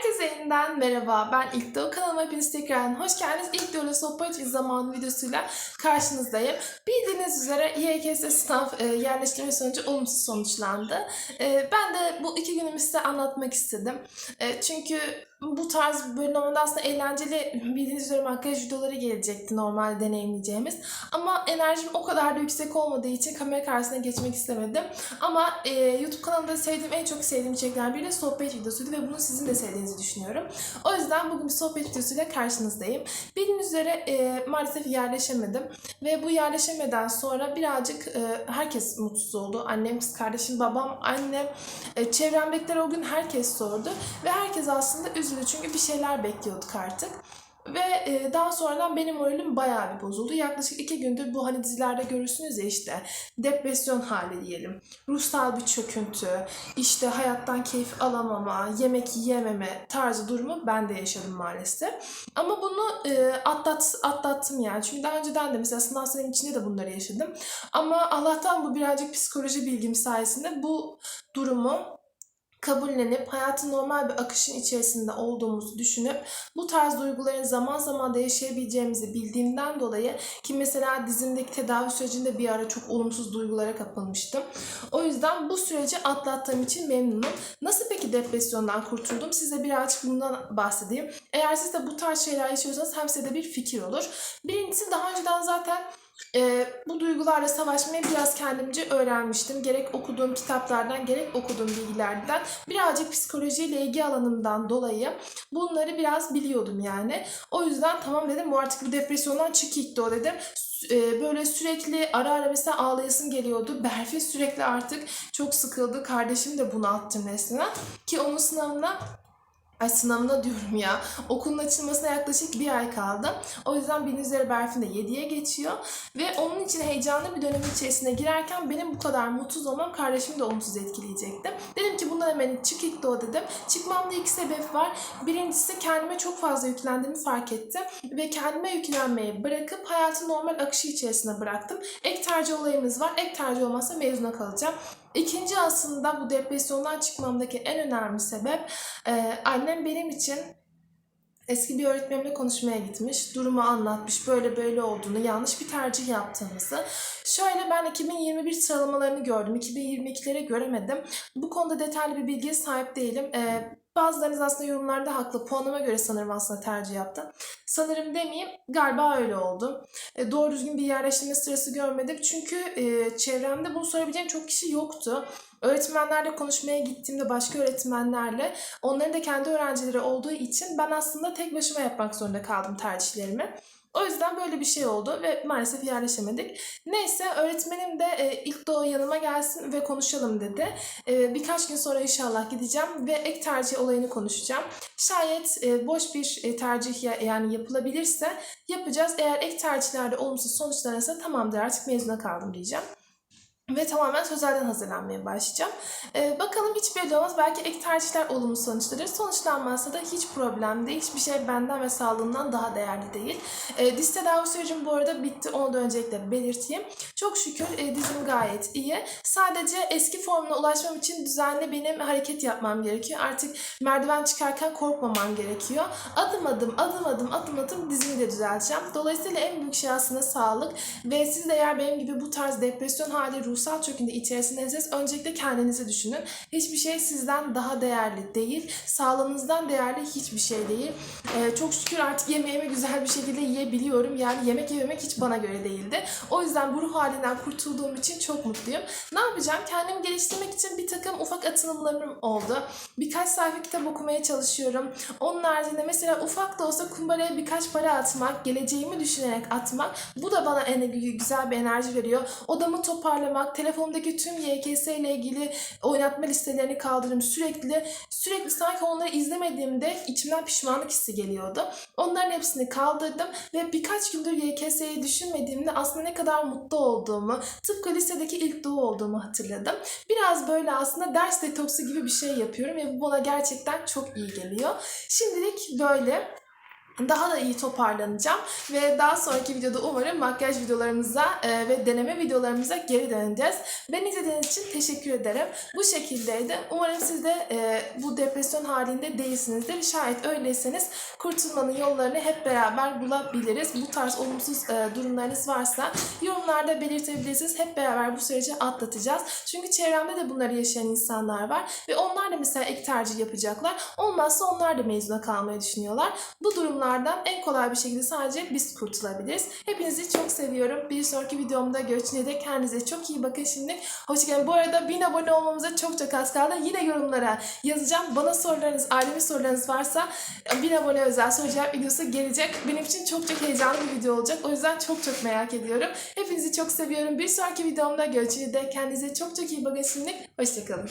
Herkese yeniden merhaba. Ben İlk Doğu kanalıma hepiniz tekrar hoş geldiniz. İlk Doğu'yla sohbet ve zaman videosuyla karşınızdayım. Bildiğiniz üzere YKS sınav e, yerleştirme sonucu olumsuz sonuçlandı. E, ben de bu iki günümü size anlatmak istedim. E, çünkü bu tarz normalde aslında eğlenceli bildiğiniz üzere makyaj videoları gelecekti normalde deneyimleyeceğimiz. Ama enerjim o kadar da yüksek olmadığı için kamera karşısına geçmek istemedim. Ama e, YouTube kanalımda sevdiğim en çok sevdiğim içerikler biri de sohbet videosuydu ve bunu sizin de sevdiğinizi düşünüyorum. O yüzden bugün bir sohbet videosuyla karşınızdayım. Bildiğiniz üzere e, maalesef yerleşemedim ve bu yerleşemeden sonra birazcık e, herkes mutsuz oldu. Annem, kız kardeşim, babam, annem, e, çevremdekiler o gün herkes sordu ve herkes aslında üzüldü çünkü bir şeyler bekliyorduk artık. Ve e, daha sonradan benim moralim bayağı bir bozuldu. Yaklaşık iki gündür bu hani dizilerde görürsünüz ya işte depresyon hali diyelim. Ruhsal bir çöküntü, işte hayattan keyif alamama, yemek yiyememe tarzı durumu ben de yaşadım maalesef. Ama bunu e, atlat, atlattım yani. Çünkü daha önceden de mesela sınav senem içinde de bunları yaşadım. Ama Allah'tan bu birazcık psikoloji bilgim sayesinde bu durumu kabullenip hayatın normal bir akışın içerisinde olduğumuzu düşünüp bu tarz duyguların zaman zaman da yaşayabileceğimizi bildiğimden dolayı ki mesela dizimdeki tedavi sürecinde bir ara çok olumsuz duygulara kapılmıştım. O yüzden bu süreci atlattığım için memnunum. Nasıl peki depresyondan kurtuldum? Size birazcık bundan bahsedeyim. Eğer siz de bu tarz şeyler yaşıyorsanız hem size de bir fikir olur. Birincisi daha önceden zaten e, bu duygularla savaşmayı biraz kendimce öğrenmiştim. Gerek okuduğum kitaplardan gerek okuduğum bilgilerden birazcık psikolojiyle ilgi alanımdan dolayı bunları biraz biliyordum yani. O yüzden tamam dedim bu artık bu depresyondan çık gitti o dedim. E, böyle sürekli ara ara mesela ağlayasım geliyordu. Berfi sürekli artık çok sıkıldı. Kardeşim de bunu attım resmen. Ki onun sınavına Ay sınavına diyorum ya. Okulun açılmasına yaklaşık bir ay kaldı. O yüzden bildiğiniz üzere Berfin de 7'ye geçiyor. Ve onun için heyecanlı bir dönem içerisine girerken benim bu kadar mutsuz olmam kardeşimi de olumsuz etkileyecekti. Dedim ki bundan hemen çık ilk doğu dedim. Çıkmamda iki sebep var. Birincisi kendime çok fazla yüklendiğimi fark ettim. Ve kendime yüklenmeyi bırakıp hayatın normal akışı içerisine bıraktım. Ek tercih olayımız var. Ek tercih olmazsa mezuna kalacağım. İkinci aslında bu depresyondan çıkmamdaki en önemli sebep e, annem benim için eski bir öğretmenimle konuşmaya gitmiş. Durumu anlatmış. Böyle böyle olduğunu, yanlış bir tercih yaptığımızı. Şöyle ben 2021 sıralamalarını gördüm. 2022'lere göremedim. Bu konuda detaylı bir bilgiye sahip değilim. E, bazılarınız aslında yorumlarda haklı. Puanıma göre sanırım aslında tercih yaptım. Sanırım demeyeyim. Galiba öyle oldu. E, doğru düzgün bir yerleştirme sırası görmedim. Çünkü e, çevremde bunu sorabileceğim çok kişi yoktu. Öğretmenlerle konuşmaya gittiğimde başka öğretmenlerle onların da kendi öğrencileri olduğu için ben aslında tek başıma yapmak zorunda kaldım tercihlerimi. O yüzden böyle bir şey oldu ve maalesef yerleşemedik. Neyse öğretmenim de e, ilk doğu yanıma gelsin ve konuşalım dedi. E, birkaç gün sonra inşallah gideceğim ve ek tercih olayını konuşacağım. Şayet e, boş bir e, tercih ya, yani yapılabilirse yapacağız. Eğer ek tercihlerde olumsuz sonuçlanırsa tamamdır artık mezuna kaldım diyeceğim. Ve tamamen sözelden hazırlanmaya başlayacağım. Ee, bakalım hiç belli olmaz. Belki ek tercihler olumlu sonuçlanır. Sonuçlanmazsa da hiç problem değil. Hiçbir şey benden ve sağlığımdan daha değerli değil. Ee, diz tedavi sürecim bu arada bitti. Onu da öncelikle belirteyim. Çok şükür e, dizim gayet iyi. Sadece eski formuna ulaşmam için düzenli benim hareket yapmam gerekiyor. Artık merdiven çıkarken korkmamam gerekiyor. Adım adım, adım adım, adım adım dizimi de düzelteceğim. Dolayısıyla en büyük şey aslında sağlık. Ve siz de eğer benim gibi bu tarz depresyon hali, ruh ruhsal çöküntü içerisindeyseniz öncelikle kendinizi düşünün. Hiçbir şey sizden daha değerli değil. Sağlığınızdan değerli hiçbir şey değil. Ee, çok şükür artık yemeğimi güzel bir şekilde yiyebiliyorum. Yani yemek yememek hiç bana göre değildi. O yüzden bu ruh halinden kurtulduğum için çok mutluyum. Ne yapacağım? Kendimi geliştirmek için bir takım ufak atılımlarım oldu. Birkaç sayfa kitap okumaya çalışıyorum. Onun haricinde mesela ufak da olsa kumbaraya birkaç para atmak, geleceğimi düşünerek atmak bu da bana en güzel bir enerji veriyor. Odamı toparlamak, telefonumdaki tüm YKS ile ilgili oynatma listelerini kaldırdım sürekli. Sürekli sanki onları izlemediğimde içimden pişmanlık hissi geliyordu. Onların hepsini kaldırdım ve birkaç gündür YKS'yi düşünmediğimde aslında ne kadar mutlu olduğumu, tıpkı lisedeki ilk doğu olduğumu hatırladım. Biraz böyle aslında ders detoksu gibi bir şey yapıyorum ve bu bana gerçekten çok iyi geliyor. Şimdilik böyle. Daha da iyi toparlanacağım ve daha sonraki videoda umarım makyaj videolarımıza e, ve deneme videolarımıza geri döneceğiz. Ben izlediğiniz için teşekkür ederim. Bu şekildeydi. Umarım siz de e, bu depresyon halinde değilsinizdir. Şayet öyleyseniz kurtulmanın yollarını hep beraber bulabiliriz. Bu tarz olumsuz e, durumlarınız varsa yorumlarda belirtebilirsiniz. Hep beraber bu süreci atlatacağız. Çünkü çevremde de bunları yaşayan insanlar var ve onlar da mesela ek tercih yapacaklar. Olmazsa onlar da mezuna kalmayı düşünüyorlar. Bu durumlardan en kolay bir şekilde sadece biz kurtulabiliriz. Hepinizi çok seviyorum. Bir sonraki videomda görüşene dek kendinize çok iyi bakın şimdi. Hoşçakalın. Bu arada 1000 abone olmamıza çok çok az kaldı. Yine yorumlara yazacağım. Bana sorularınız, aileme sorularınız varsa 1000 abone özel soru cevap videosu gelecek. Benim için çok çok heyecanlı bir video olacak. O yüzden çok çok merak ediyorum. Hepinizi çok seviyorum. Bir sonraki videomda görüşene dek kendinize çok çok iyi bakın şimdi. Hoşçakalın.